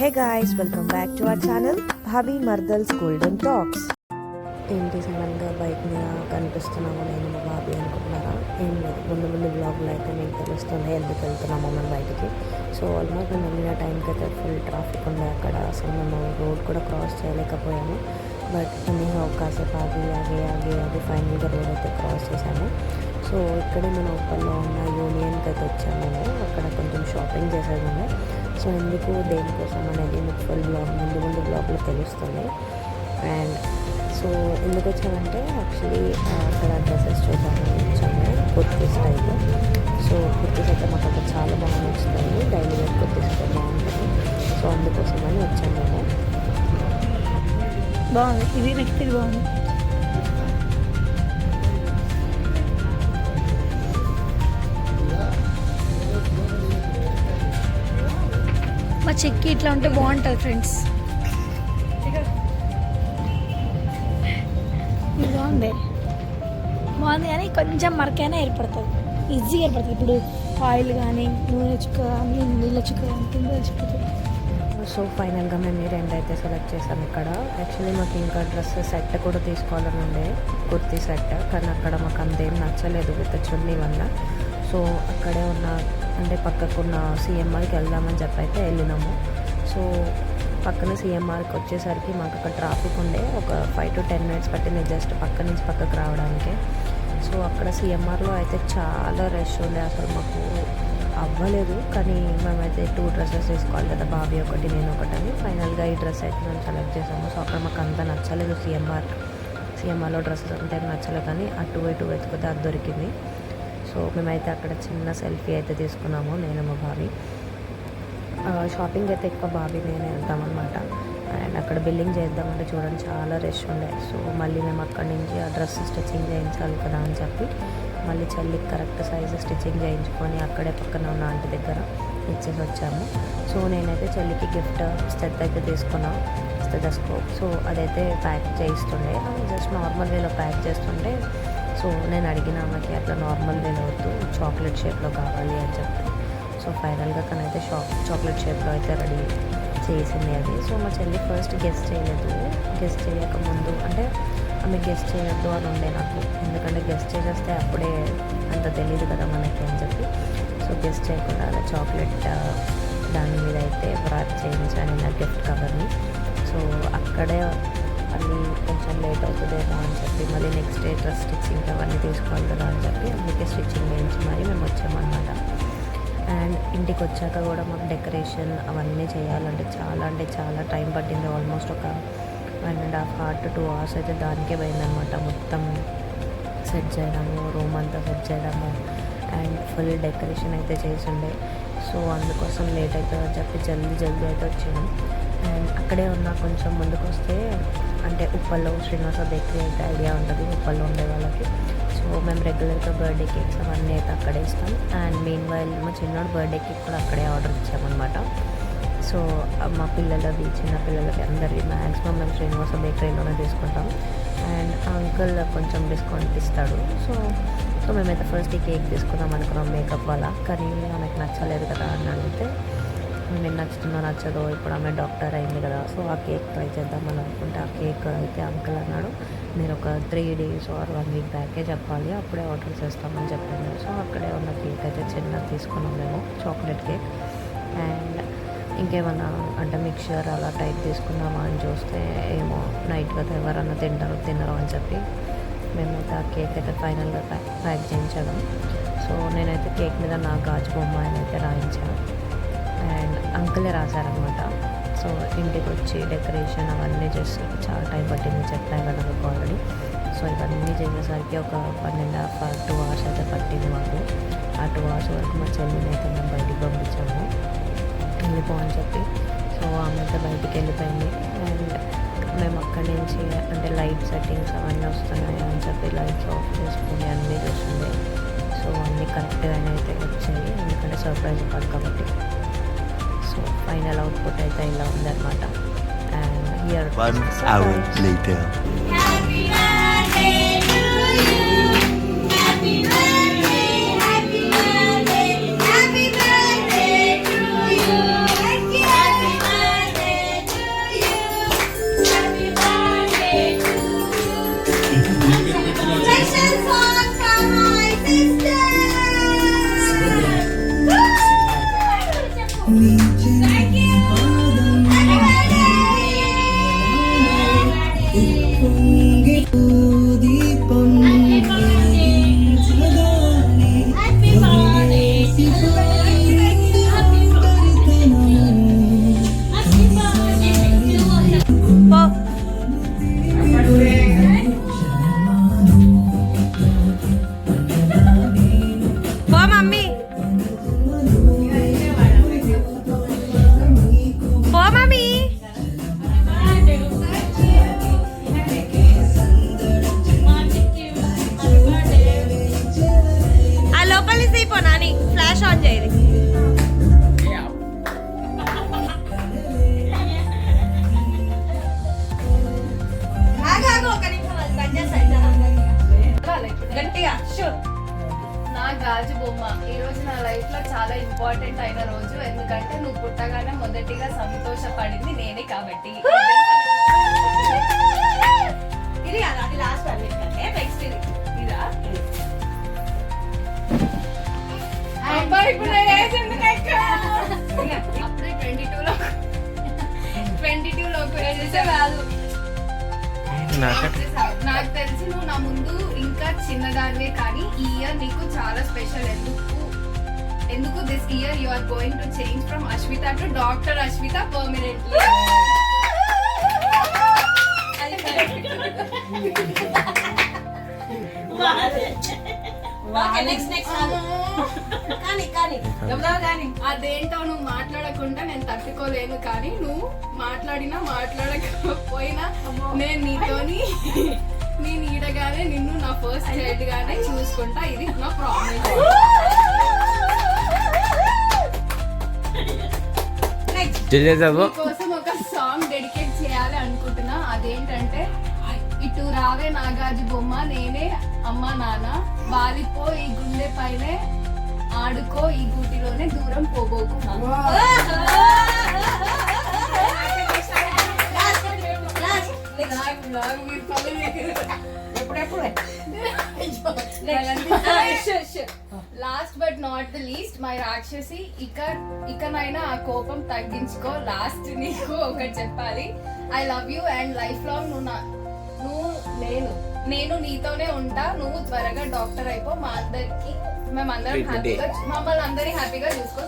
Hey guys welcome back to our channel Bhabhi మర్దల్స్ golden talks ఏంటి సడన్గా bike మీద కనిపిస్తున్నాము. నేను మా బాబీ అనుకుంటున్నారా? ఏం లేదు. ముందు ముందు బ్లాగ్లో అయితే మీకు తెలుస్తుంది ఎందుకు వెళ్తున్నాము మనం బయటికి. సో ఆల్మోస్ట్ మేము వెళ్ళిన టైంకి అయితే ఫుల్ ట్రాఫిక్ ఉంది అక్కడ. అసలు మేము రోడ్ కూడా క్రాస్ చేయలేకపోయాము. బట్ మేము కాసేపు ఆగి ఆగి ఆగి ఆగి ఫైనల్గా రోడ్ అయితే క్రాస్ చేశాము. సో ఇక్కడే మన ఉప్పల్లో ఉన్న యూనియన్కి అయితే వచ్చాము మేము. అక్కడ కొంచెం షాపింగ్ చేసేది ఉండే సో ఎందుకు దేనికోసం అనేది మీకు ఫుల్ బ్లాగ్ ముందు ముందు బ్లాగ్లో తెలుస్తుంది అండ్ సో ఎందుకు వచ్చామంటే యాక్చువల్లీ అక్కడ డ్రెస్సెస్ చూద్దామని వచ్చాము. కుర్తీస్ టైప్ సో కుర్తీస్ అయితే మాకు అక్కడ చాలా బాగా నచ్చుతాయి. డైలీ వేర్ కుర్తీస్ కూడా బాగుంటుంది సో అందుకోసమని వచ్చాము మేము. బాగుంది. ఇది నెక్స్ట్ ఇది బాగుంది. చెక్కి ఇట్లా ఉంటే బాగుంటుంది ఫ్రెండ్స్ ఇది బాగుంది. బాగుంది కానీ కొంచెం మరకైనా ఏర్పడుతుంది. ఈజీగా ఏర్పడుతుంది. ఇప్పుడు ఆయిల్ కానీ నూనె చుక్క కానీ నీళ్ళ చుక్క కానీ కింద తెలిసిపోతుంది సో ఫైనల్గా మేము ఈ రెండు అయితే సెలెక్ట్ చేసాం ఇక్కడ. యాక్చువల్లీ మాకు ఇంకా డ్రెస్ సెట్ కూడా తీసుకోవాలని ఉండే కుర్తీ సెట్. కానీ అక్కడ మాకు అంతేం నచ్చలేదు విత్ చున్నీ వల్ల. సో అక్కడే ఉన్న అంటే పక్కకున్న సిఎంఆర్కి వెళ్దామని చెప్పి అయితే వెళ్ళినాము. సో పక్కన సిఎంఆర్కి వచ్చేసరికి మాకు అక్కడ ట్రాఫిక్ ఉండే ఒక ఫైవ్ టు టెన్ మినిట్స్ పట్టింది జస్ట్ పక్క నుంచి పక్కకు రావడానికి. సో అక్కడ సిఎంఆర్లో అయితే చాలా రష్ ఉండే. అసలు మాకు అవ్వలేదు. కానీ మేమైతే టూ డ్రెస్సెస్ తీసుకోవాలి కదా బాబీ ఒకటి నేను ఒకటి అని. ఫైనల్గా ఈ డ్రెస్ అయితే మేము సెలెక్ట్ చేసాము. సో అక్కడ మాకు అంత నచ్చలేదు సిఎంఆర్ సిఎంఆర్లో డ్రెస్సెస్ అంతా నచ్చలేదు కానీ అటు ఇటు వెతికితే అది దొరికింది. సో మేమైతే అక్కడ చిన్న సెల్ఫీ అయితే తీసుకున్నాము నేను మా బాబీ షాపింగ్ అయితే ఎక్కువ బాబీ నేనే వెళ్తామన్నమాట. అండ్ అక్కడ బిల్లింగ్ చేద్దామంటే చూడండి చాలా రష్ ఉండే. సో మళ్ళీ మేము అక్కడి నుంచి ఆ డ్రెస్ స్టిచ్చింగ్ చేయించాలి కదా అని చెప్పి మళ్ళీ చల్లికి కరెక్ట్ సైజ్ స్టిచ్చింగ్ చేయించుకొని అక్కడే పక్కన ఉన్న ఆంటీ దగ్గర ఇచ్చేసి వచ్చాము. సో నేనైతే చెల్లికి గిఫ్ట్ స్టెత్ అయితే తీసుకున్నాను స్టెథోస్కోప్ సో అదైతే ప్యాక్ చేయిస్తుండే. జస్ట్ నార్మల్ వేలో ప్యాక్ చేస్తుండే సో నేను అడిగిన ఆమెకి అట్లా నార్మల్ వేలో వద్దు చాక్లెట్ షేప్లో కావాలి అని చెప్పి. సో ఫైనల్గా తనైతే షాక్ చాక్లెట్ షేప్లో అయితే రెడీ చేసింది అది. సో మా చెల్లి ఫస్ట్ గెస్ట్ చేయలేదు. గెస్ట్ చేయక ముందు అంటే ఆమె గెస్ట్ చేయొద్దు అని ఉండే నాకు. ఎందుకంటే గెస్ట్ చేసేస్తే అప్పుడే అంత తెలియదు కదా మనకి అని చెప్పి. సో గెస్ట్ చేయకుండా అలా చాక్లెట్ దాని మీద అయితే వ్రాప్ చేయించాను నా గిఫ్ట్ కవర్ని సో అక్కడే మళ్ళీ కొంచెం లేట్ అవుతుందేమో అని చెప్పి మళ్ళీ నెక్స్ట్ డే డ్రెస్ స్టిచ్చింగ్ అవన్నీ తీసుకోవాలి కదా అని చెప్పి అందుకే స్టిచ్చింగ్ వేయించి మరి మేము వచ్చామన్నమాట. అండ్ ఇంటికి వచ్చాక కూడా మాకు డెకరేషన్ అవన్నీ చేయాలంటే చాలా అంటే చాలా టైం పట్టింది. ఆల్మోస్ట్ ఒక వన్ అండ్ హాఫ్ హార్ట్ టూ అవర్స్ అయితే దానికే పోయిందనమాట మొత్తం సెట్ చేయడము రూమ్ అంతా సెట్ చేయడము అండ్ ఫుల్ డెకరేషన్ అయితే చేసిండే. సో అందుకోసం లేట్ అవుతుందని చెప్పి జల్దీ జల్దీ అయితే వచ్చినాం అండ్ అక్కడే ఉన్న కొంచెం ముందుకు వస్తే అంటే ఉప్పల్లో శ్రీనివాస బేకరీ అయితే ఐడియా ఉంటుంది ఉప్పల్లో ఉండే వాళ్ళకి. సో మేము రెగ్యులర్గా బర్త్డే కేక్స్ అవన్నీ అయితే అక్కడే ఇస్తాం. అండ్ మెయిన్ వైల్ మా చిన్నోడు బర్త్డే కేక్ కూడా అక్కడే ఆర్డర్ ఇచ్చామన్నమాట. సో మా పిల్లలవి చిన్న పిల్లలకి అందరివి మ్యాక్సిమం మేము శ్రీనివాస బేకరీలోనే తీసుకుంటాం. అండ్ అంకుల్ కొంచెం డిస్కౌంట్ ఇస్తాడు. సో సో మేమైతే ఫస్ట్ ఈ కేక్ తీసుకుందాం అనుకున్నాం మేకప్ వల్ల. కానీ ఆమెకు నచ్చలేదు కదా అని అడిగితే నేను నచ్చుతుందో నచ్చదో ఇప్పుడు ఆమె డాక్టర్ అయింది కదా సో ఆ కేక్ ట్రై చేద్దామని అనుకుంటే ఆ కేక్ అయితే అంకుల్ అన్నాడు. మీరు ఒక three days or one week బ్యాకే చెప్పాలి అప్పుడే ఆర్డర్ చేస్తామని చెప్పింది సో అక్కడే ఉన్న కేక్ అయితే చిన్నది తీసుకున్నాం మేము చాక్లెట్ కేక్. అండ్ ఇంకేమన్నా అంటే మిక్చర్ అలా టైప్ తీసుకుందామా అని చూస్తే ఏమో నైట్ కదా ఎవరన్నా తింటారు తినరు అని చెప్పి మేమైతే ఆ కేక్ అయితే ఫైనల్గా ప్యాక్ ప్యాక్ చేయించాము. సో నేనైతే కేక్ మీద నా గాజు బొమ్మ అని అయితే రాయించాను. అండ్ అంకులే రాశారనమాట సో ఇంటికి వచ్చి డెకరేషన్ అవన్నీ చేసి చాలా టైం పట్టింది చెప్పాను కదా మీకు ఆల్రెడీ సో ఇవన్నీ చేసేసరికి ఒక పన్నెండు హాఫ్ టూ అవర్స్ అయితే పట్టింది మాకు. ఆ టూ అవర్స్ వరకు మా చెల్లిని అయితే మేము బయటికి పంపించాము. వెళ్ళిపో అని చెప్పి. సో ఆమె అయితే బయటికి వెళ్ళిపోయింది. అండ్ మేము అక్కడి నుంచి అంటే లైట్ సెట్టింగ్స్ అవన్నీ వస్తున్నాయి అని చెప్పి లైట్స్ ఆఫ్ చేసుకుని అన్నీ చూస్తుంది. సో అన్నీ కరెక్ట్గానే అయితే వచ్చాయి. ఎందుకంటే సర్ప్రైజ్ కాదు కాబట్టి. ఫైనల్ అవుట్పుట్ అయితే ఇలా ఉందన్నమాట and here One hour later. Happy birthday to you. Happy birthday, కాబట్టి ఇది అది లాస్ట్ అన్నిటికంటే నెక్స్ట్ ఇది ఇదా? అబ్బాయి ఇప్పుడు నేను వేసింది నెక్క. అప్పుడే ట్వంటీ టూ లో ట్వంటీ టూ లో చేసే. కాదు నాకు తెలిసి? నువ్వు నా ముందు ఇంకా చిన్నదానివే కానీ ఈ ఇయర్ నీకు చాలా స్పెషల్ ఎందుకు? ఎందుకు this year you are going to change from Ashwitha to doctor Ashwitha permanently అదేంటో నువ్వు మాట్లాడకుండా నేను తట్టుకోలేను కానీ నువ్వు మాట్లాడినా మాట్లాడకపోయినా నేను నీతోని నీ నీడగానే నిన్ను నా ఫస్ట్ చైల్డ్ గానే చూసుకుంటా. ఇది నా ప్రామిస్ కోసం ఒక నాగాజు బొమ్మ నేనే అమ్మ నాన్న. వాలిపో ఈ గుండె పైనే ఆడుకో ఈ గూటిలోనే దూరం పోబోకు. Last but not the least my రాక్షసి ఇక ఇకనైనా ఆ కోపం తగ్గించుకో. లాస్ట్ నీకు ఒకటి చెప్పాలి. I love you and life long నువ్వు నువ్వు నేను నేను నీతోనే ఉంటా నువ్వు త్వరగా డాక్టర్ అయిపో మా అందరికి మేమందరం హ్యాపీగా మమ్మల్ని అందరి హ్యాపీగా చూసుకో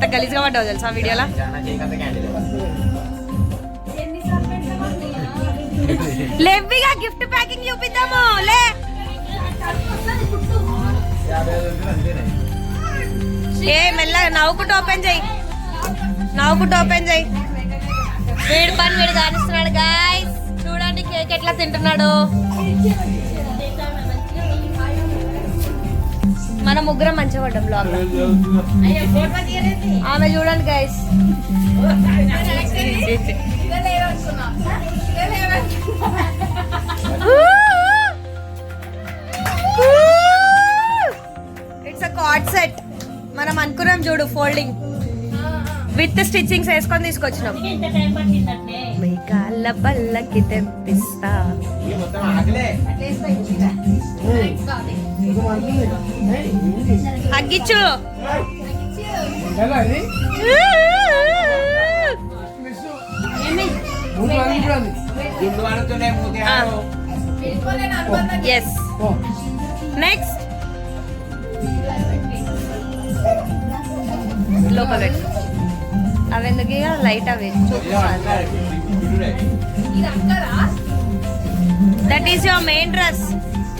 ఎంత గలీజ్గా పడ్డావు తెలుసా వీడియోలో? లెవ్విగా గిఫ్ట్ ప్యాకింగ్ చూపిద్దాము లే. ఏ మెల్లగా నవ్వుకుంటూ ఓపెన్ చేయి. నవ్వుకుంటూ ఓపెన్ చేయి. వీడి పని వీడు కానిస్తున్నాడు గాయస్ చూడండి కేక్ ఎట్లా తింటున్నాడు. మన ముగ్గురం మంచిగా పడ్డాం బ్లాగ్ ఆమె చూడండి guys it's a card set మనం అనుకున్నాం చూడు ఫోల్డింగ్ విత్ స్టిచ్చింగ్స్ వేసుకొని తీసుకొచ్చినాం. మీ కాళ్ళ పల్లకి తెప్పిస్తా. అగ్గిచ్చు ఎస్ నెక్స్ట్ లోపల పెట్టు. అవి ఎందుకు ఇక లైట్ అవి that is your main dress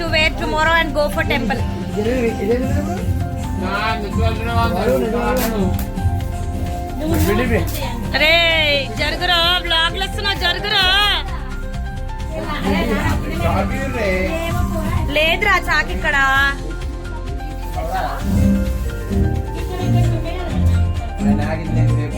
to wear tomorrow and go for temple అరే జరుగురా బ్లాగ్లు వస్తున్నా జరుగురా. లేదురా చాకి ఇక్కడ. గుడ్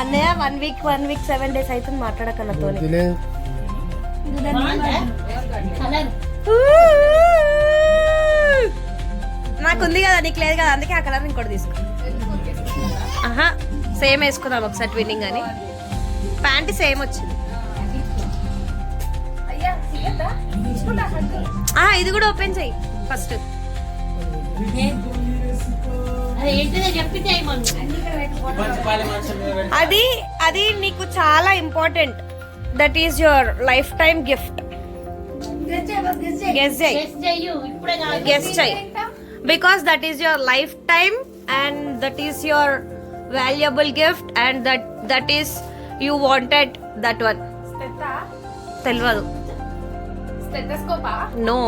అన్నయ్య one week one week seven days అవుతుంది మాట్లాడక నాతో నాకుంది కదా నీకు లేదు కదా అందుకే ఆ కలర్ ఇంకోటి తీసుకో. ఆహా సేమ్ వేసుకుందాం ఒకసారి ట్విన్నింగ్ అని. ప్యాంట్ సేమ్ వచ్చింది. ఇది కూడా ఓపెన్ చెయ్యి ఫస్ట్ అది అది నీకు చాలా important that is your life time gift guess guess చెయ్యి because that is your life time and that is your valuable gift and that that is you wanted that one తెలియదు స్టెథోస్కోపా no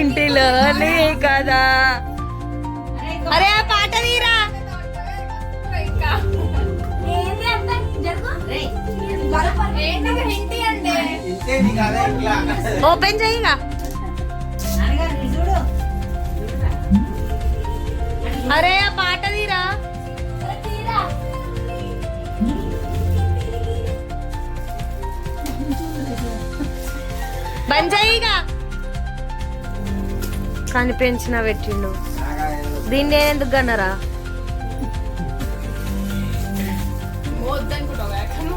ఇంటిలోనే కదా అరే ఆ పాట తీరా ఓపెన్ చెయ్యిగా అరే ఆ కనిపించిన పెట్టిండు. దీన్ని నేను ఎందుకు ఎక్కను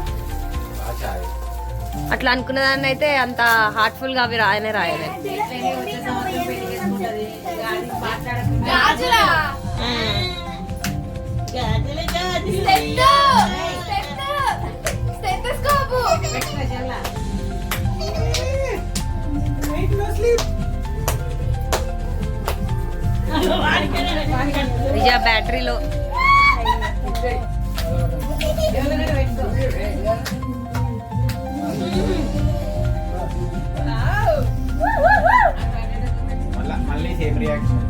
అట్లా అనుకున్న దాన్ని అయితే అంత హార్ట్ఫుల్గా అవి రాయనే రాయలే నిజ బ్యాటరీలో. మళ్ళా మళ్ళీ సేమ్ రియాక్షన్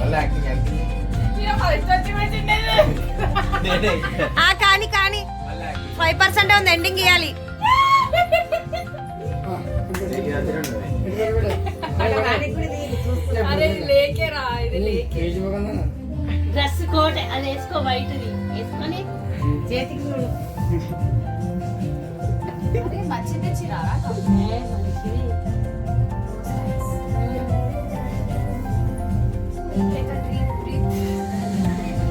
మళ్ళీ యాక్టింగ్. యాక్టింగ్ కానీ కానీ. ఫైవ్ పర్సెంట్ ఉంది ఎండింగ్ ఇవ్వాలి డ్రెస్ కోట్ అది వేసుకో వైట్ వేసుకొని మంచి తెచ్చిరారా ఏ, మనిషివి.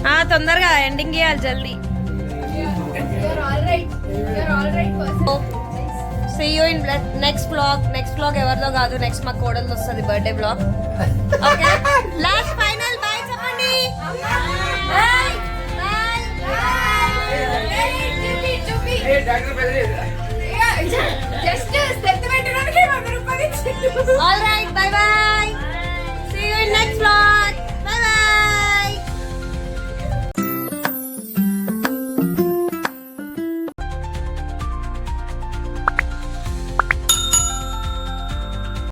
ఆ తొందరగా ఎండింగ్ ఇవ్వాలి జల్దీ. You in next blog next blog ఎవరిదో కాదు. నెక్స్ట్ మా కోడలు వస్తుంది birthday blog okay last final